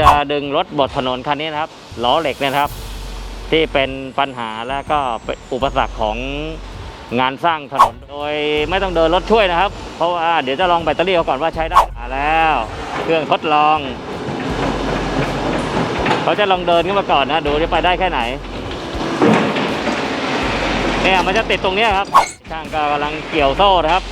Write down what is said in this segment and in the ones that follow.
จะดึงรถบดถนนคันนี้นะครับล้อเหล็กเนี่ยนะครับ ที่เป็นปัญหาและก็อุปสรรคของงานสร้างถนนโดยไม่ต้องเดินรถช่วยนะครับ เพราะว่าเดี๋ยวจะลองแบตเตอรี่เขาก่อนว่าใช้ได้มาแล้ว เครื่องทดลอง เขาจะลองเดินขึ้นมาก่อนนะดูจะไปได้แค่ไหนเนี่ยมันจะติดตรงนี้ครับช่างก็กำลังเกี่ยวโซ่นะครับ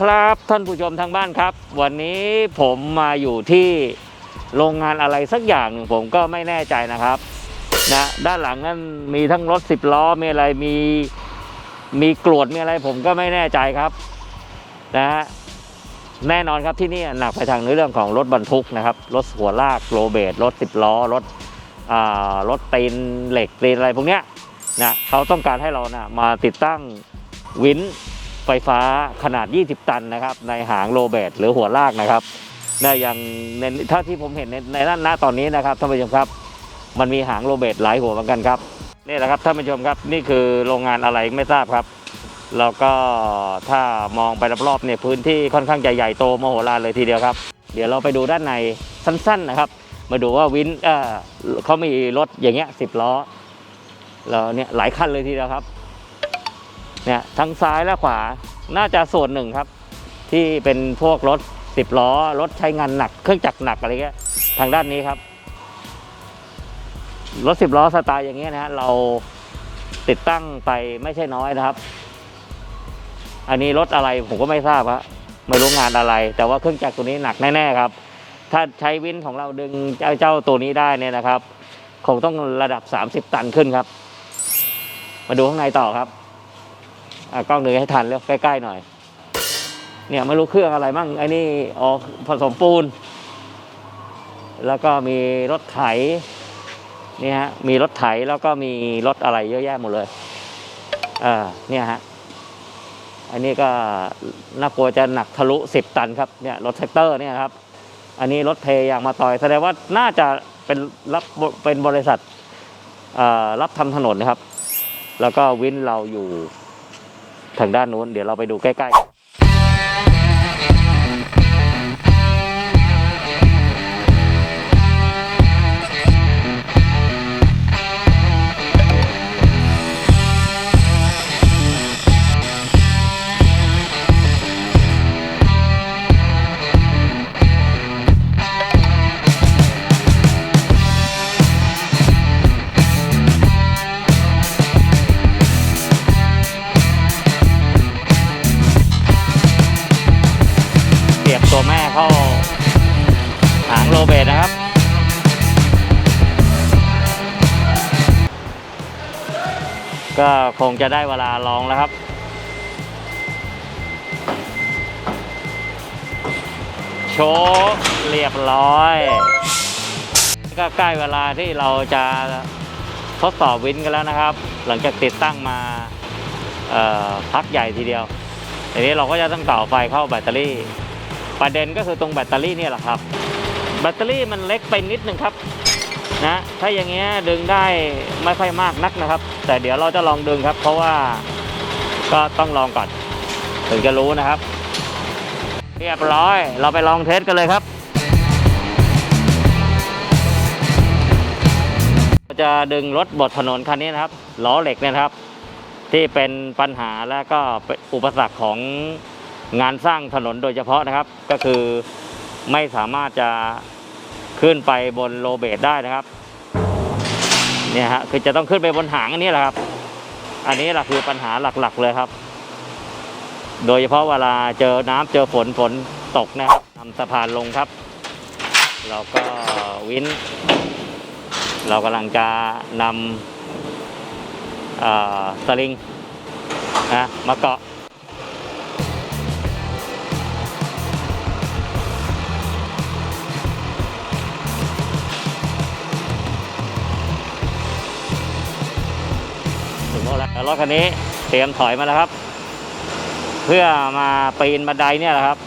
ครับท่านผู้ชมทางบ้านครับ วันนี้ผมมาอยู่ที่โรงงานอะไรสักอย่างหนึ่งผมก็ไม่แน่ใจนะครับนะด้านหลังนั้นมีทั้งรถสิบล้อมีอะไรมีมีกรวดมีอะไรผมก็ไม่แน่ใจครับนะฮะแน่นอนครับที่นี่หนักไปทางในเรื่องของรถบรรทุกนะครับ รถหัวลากโรเบตรถสิบล้อรถอ่ารถตีนเหล็กตีนอะไรพวกเนี้ยนะเขาต้องการให้เรานะมาติดตั้งวิน ไฟฟ้าขนาด 20 ตันนะครับ ในหางโรเบตหรือหัวลากนะครับนะอย่างในถ้าที่ผมเห็นในในนั้นณตอนนี้นะครับท่านผู้ชมครับ มันมีหางโรเบตหลายหัวเหมือนกันครับนี่แหละครับท่านผู้ชมครับนี่คือโรงงานอะไรไม่ทราบครับแล้วก็ถ้ามองไปรอบๆเนี่ยพื้นที่ค่อนข้างใหญ่ๆโตมโหฬารเลยทีเดียวครับ เดี๋ยวเราไปดูด้านในสั้นๆนะครับ มาดูว่าวินเออเขามีรถอย่างเงี้ยสิบล้อแล้วเนี่ยหลายคันเลยทีเดียวครับ เนี่ยทั้งซ้ายและขวาน่าจะส่วนหนึ่งครับ ที่เป็นพวกรถสิบล้อรถใช้งานหนัก เครื่องจักรหนักอะไรเงี้ยทางด้านนี้ครับรถสิบล้อสไตล์อย่างเงี้ยนะฮะเราติดตั้งไปไม่ใช่น้อยนะครับ อันนี้รถอะไรผมก็ไม่ทราบครับไม่รู้งานอะไร แต่ว่าเครื่องจักรตัวนี้หนักแน่ๆครับ ถ้าใช้วินของเราดึงเจ้าเจ้าตัวนี้ได้เนี่ยนะครับ คงต้องระดับ 30 ตันขึ้นครับ มาดูข้างในต่อครับ อะกล้องหนึ่งให้ทันเร็วใกล้ๆหน่อย เนี่ยไม่รู้เครื่องอะไรมั่งไอ้นี่ออกผสมปูน แล้วก็มีรถไถนี่ฮะมีรถไถแล้วก็มีรถอะไรเยอะแยะหมดเลยอ่าเนี่ยฮะอันนี้ก็น่ากลัวจะหนักทะลุสิบตันครับเนี่ยรถแท็กเตอร์เนี่ยครับ อันนี้รถเทยางมาต่อยแสดงว่าน่าจะเป็นรับเป็นบริษัทอ่ารับทำถนนนะครับ แล้วก็วินเราอยู่ ทางด้านนู้นเดี๋ยวเราไปดูใกล้ ตัวแม่เข้าหางโรเบตนะครับ ก็คงจะได้เวลาลองแล้วครับ โชว์เรียบร้อย ก็ใกล้เวลาที่เราจะทดสอบวินกันแล้วนะครับ หลังจากติดตั้งมาพักใหญ่ทีเดียวทีนี้เราก็จะต้องต่อไฟเข้าแบตเตอรี่ ประเด็นก็คือตรงแบตเตอรี่เนี่ยแหละครับ แบตเตอรี่มันเล็กไปนิดนึงครับนะถ้าอย่างเงี้ยดึงได้ไม่ค่อยมากนักนะครับ แต่เดี๋ยวเราจะลองดึงครับ เพราะว่าก็ต้องลองก่อนถึงจะรู้นะครับ เรียบร้อยเราไปลองเทสกันเลยครับจะดึงรถบดถนนคันนี้นะครับล้อเหล็กเนยนะครับ ที่เป็นปัญหาและก็อุปสรรคของ งานสร้างถนนโดยเฉพาะนะครับ ก็คือไม่สามารถจะขึ้นไปบนโลเบตได้นะครับเนี่ยฮะคือจะต้องขึ้นไปบนหางอันนี้แหละครับ อันนี้แหละคือปัญหาหลักๆเลยครับ โดยเฉพาะเวลาเจอน้ำเจอฝนฝนตกนะครับนำสะพานลงครับ เราก็วินเรากำลังจะนำสลิงนะมาเกาะ รถคันนี้เตรียมถอยมาแล้วครับ เพื่อมาปีนบันไดเนี่ยแหละครับ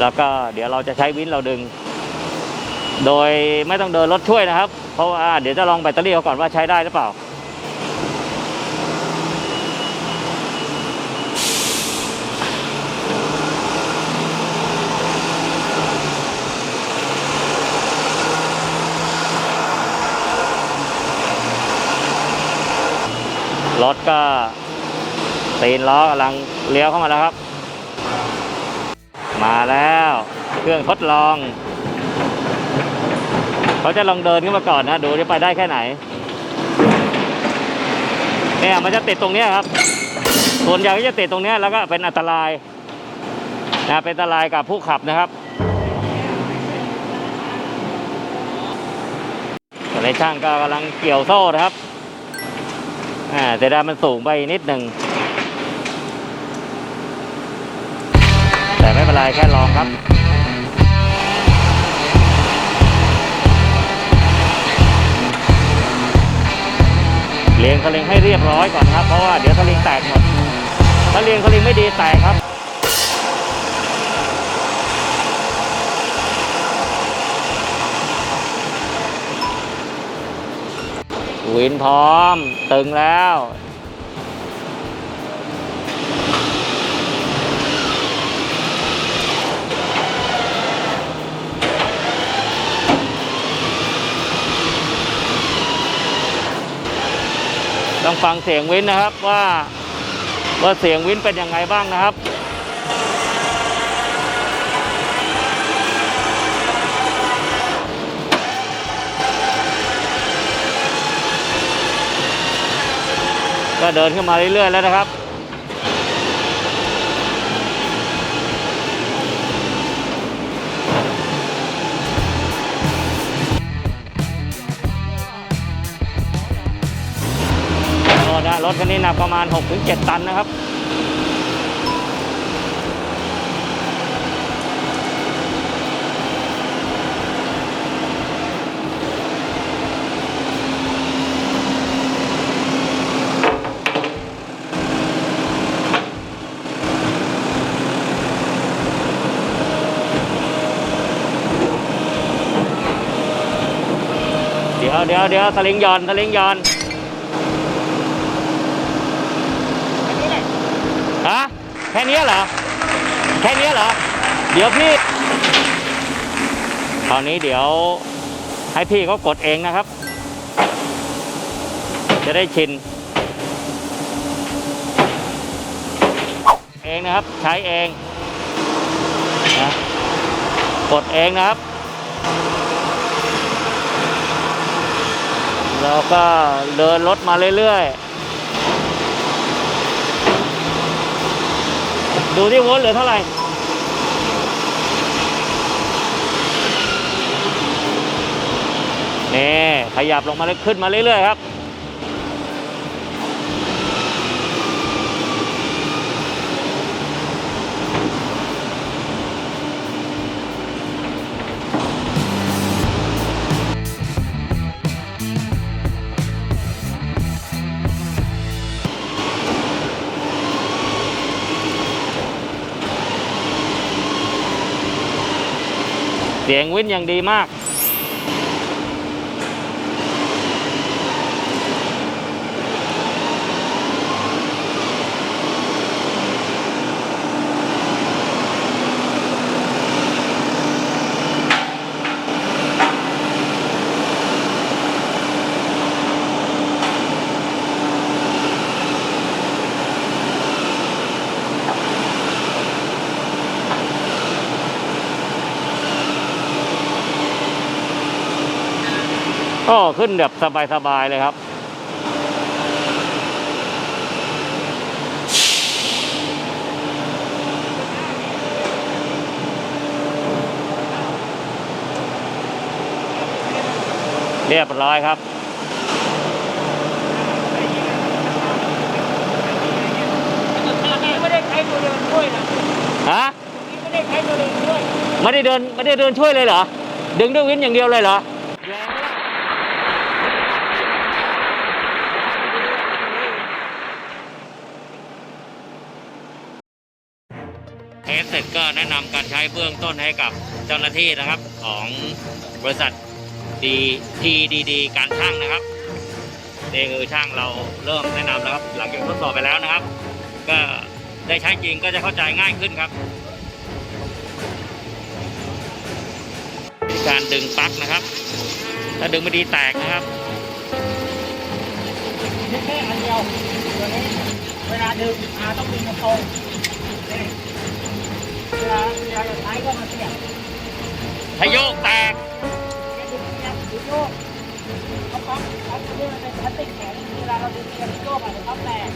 แล้วก็เดี๋ยวเราจะใช้วินเราดึง โดยไม่ต้องเดินรถช่วยนะครับ เพราะว่าเดี๋ยวจะลองแบตเตอรี่เขาก่อนว่าใช้ได้หรือเปล่า รถก็ตีนล้อกำลังเลี้ยวเข้ามาแล้วครับ มาแล้วเครื่องทดลองเขาจะลองเดินขึ้นมาก่อนนะดูจะไปได้แค่ไหนเนี่ยมันจะติดตรงนี้ครับส่วนใหญ่ก็จะติดตรงนี้แล้วก็เป็นอันตรายนะเป็นอันตรายกับผู้ขับนะครับส่วนในช่างก็กำลังเกี่ยวโซ่นะครับ อ่าแต่ดามันสูงไปนิดหนึ่ง แต่ไม่เป็นไรแค่ลองครับเลียงสลิงให้เรียบร้อยก่อนครับ เพราะว่าเดี๋ยวสลิงแตกหมด ถ้าเลียงสลิงไม่ดีแตกครับ วินพร้อม ตึงแล้ว ต้องฟังเสียงวินนะครับว่าว่าเสียงวินเป็นยังไงบ้างนะครับ ก็เดินขึ้นมาเรื่อยๆแล้วนะครับ รถนะรถคันนี้หนักประมาณ 6-7 ตันนะครับ ดี๋ยวเดี๋ยวเดี๋ยวสลิงหย่อนสลิงหย่อนฮะแค่เนี้ยเหรอ แค่เนี้ยเหรอ เดี๋ยวพี่คราวนี้เดี๋ยวให้พี่เขากดเองนะครับ จะได้ชิน เองนะครับ ใช้เองนะกดเองนะครับ แล้วก็เดินรถมาเรื่อยๆ ดูที่โวลต์เหลือเท่าไหร่นี่ขยับลงมาเลยขึ้นมาเรื่อยๆครับ เสียงวินอย่างดีมาก ก็ขึ้นแบบสบาย ๆ เลยครับ เรียบร้อยครับไม่ได้ใช้ตัวเดินช่วยนะฮะไม่ได้ใช้ตัวเดินช่วยไม่ได้เดินไม่ได้เดินช่วยเลยเหรอ ดึงด้วยวินอย่างเดียวเลยเหรอ สเสร็จก็แนะนำการใช้เบื้องต้นให้กับเจ้าหน้าที่นะครับของบริษัทดีทีดีดีการช่างนะครับนี่คือช่างเราเริ่มแนะนำแล้วครับ หลังจากทดสอบไปแล้วนะครับ ก็ได้ใช้จริงก็จะเข้าใจง่ายขึ้นครับการดึงปลั๊กนะครับ ถ้าดึงไม่ดีแตกนะครับแค่อันเดียวตัวนี้เวลาดึงอาต้องดึงตรงนี่ วลาเวลาจะใช้ก็มาเสียบถ้าโยกแตกจะดึงเสียบดึงโยกเขาปั๊มปั๊มตัวนี้มันเป็นพลาสติกแข็งเวลาเราดึงเสียบโยกอาจจะปั๊มแตก